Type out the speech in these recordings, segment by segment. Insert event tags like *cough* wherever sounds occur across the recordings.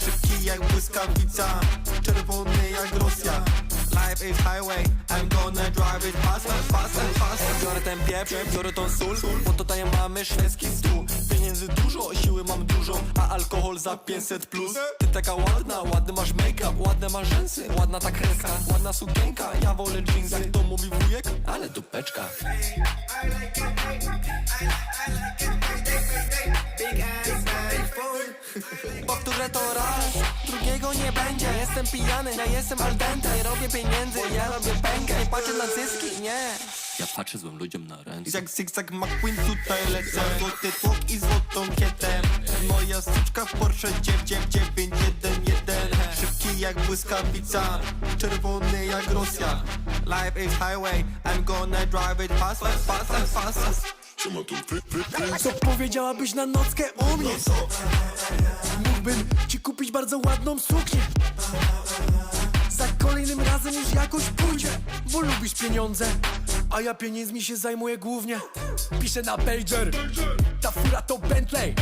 Szybki jak błyskawica Czerwony jak Rosja. Life is highway I'm gonna drive it Biorę ten pieprz, biorę tą sól Bo tutaj mamy szwedzki stół. Pieniędzy dużo, siły mam dużo A alkohol za 500 plus. Ty taka ładna, ładny masz make-up Ładne masz rzęsy, ładna ta kreska Ładna sukienka, ja wolę jeans Jak to mówi wujek, ale dupeczka *laughs* Powtórzę to raz, drugiego nie będzie. Jestem pijany, ja jestem al dente. Nie robię pieniędzy, ja robię pękę. Nie patrzę na zyski, nie. Ja patrzę złym ludziom na ręce. Jak zigzag McQueen tutaj lecę. Złoty tłok i złotą kietę. Moja styczka w Porsche 991 Szybki jak błyskawica Czerwony jak Rosja. Life is highway I'm gonna drive it fast, fast, fast, fast, fast, fast. Co powiedziałabyś na nockę u mnie? Bardzo ładną suknię. Za kolejnym razem już jakoś pójdzie Bo lubisz pieniądze A ja pieniędzmi się zajmuję głównie. Piszę na pager Ta fura to Bentley.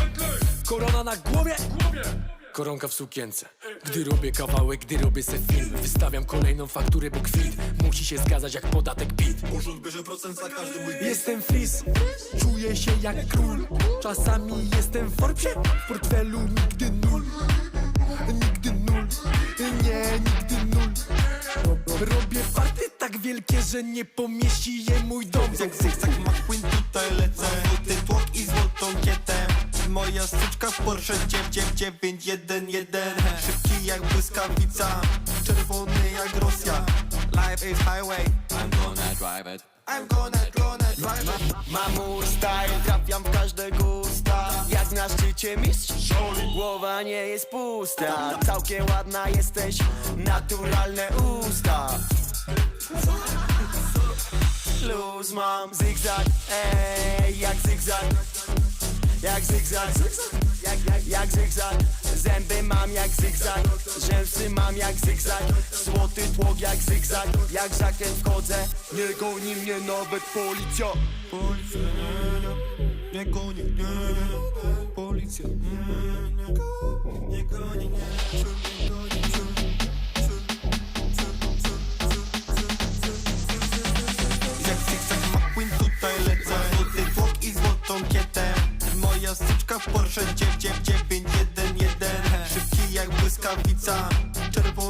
Korona na głowie Koronka w sukience. Gdy robię kawałek, gdy robię se film Wystawiam kolejną fakturę, bo kwit. Musi się zgadzać jak podatek PIT. Urząd bierze procent za każdy mój Jestem fris, czuję się jak król. Czasami jestem w Forbesie, w portfelu nigdy Robię farty tak wielkie, że nie pomieści je mój dom. Jak zigzag McQueen tutaj lecę. Złoty tłok i złotą kietę. Moja styczka w Porsche 991 Szybki jak błyskawica Czerwony jak Rosja. Life is highway. I'm gonna drive it. I'm gonna, gonna drive it Mam style, trafiam w każde gusta. Jak na szczycie mistrz Głowa nie jest pusta. Całkiem ładna jesteś Naturalne usta. Luz mam zigzag Ej, jak zigzag Jak zigzag jak, jak, jak zigzag Zęby mam jak zigzag Rzęsy mam jak zigzag Złoty tłok jak zigzag Jak zakręt wchodzę. Nie goni mnie nawet policja. Policja, nie, goni, policja, nie, nie Moja styczka w Porsche 991 Szybki jak błyskawica Czerwony